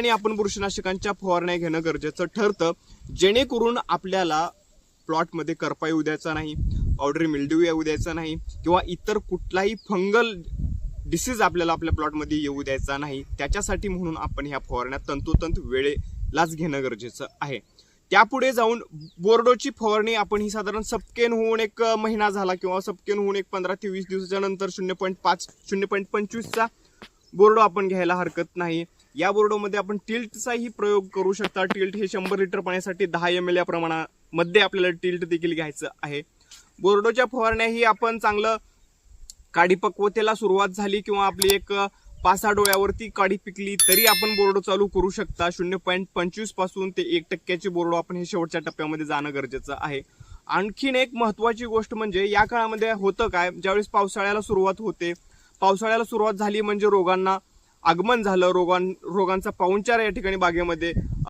ठिकाणी आपण बुरशीनाशकांच्या फवारण्या घेणं गरजेचं ठरतं. जेणेकरून आपल्याला प्लॉटमध्ये करपा येऊ द्यायचा नाही पावडरी मिल्ड्यू येऊ द्यायचा नाही किंवा इतर कुठलाही फंगल डिसीज आपल्याला आपल्या प्लॉटमध्ये येऊ द्यायचा नाही त्याच्यासाठी म्हणून आपण ह्या फवारण्या तंतोतंत वेळेलाच घेणं गरजेचं आहे. त्यापुढे जाऊन बोर्डोची फवारणी आपण ही साधारण सपकेन होऊन एक महिना झाला किंवा सपकेन होऊन एक पंधरा ते वीस दिवसाच्या नंतर शून्य पॉईंट पाच शून्य पॉईंट पंचवीसचा बोर्ड आपण घ्यायला हरकत नाही. या बोर्डमध्ये आपण टिल्टचाही प्रयोग करू शकता. टिल्ट हे शंभर लिटर पाण्यासाठी दहा एम एल या प्रमाणामध्ये आपल्याला टिल्ट देखील घ्यायचं आहे. बोर्डोच्या फवारण्याही आपण चांगलं काडी पक्वतेला सुरुवात झाली किंवा आपली एक पाच सहा डोळ्यावरती काडी पिकली तरी आपण बोर्डो चालू करू शकता. शून्य पॉईंट पंचवीसपासून ते एक टक्क्याचे बोर्डो आपण हे शेवटच्या टप्प्यामध्ये जाणं गरजेचं आहे. आणखीन एक महत्वाची गोष्ट म्हणजे या काळामध्ये होतं काय? ज्यावेळेस पावसाळ्याला सुरुवात होते पावसाळ्याला सुरुवात झाली म्हणजे रोगांना आगमन झालं. रोगां रोगांचा पाहुणचार या ठिकाणी बागेमध्ये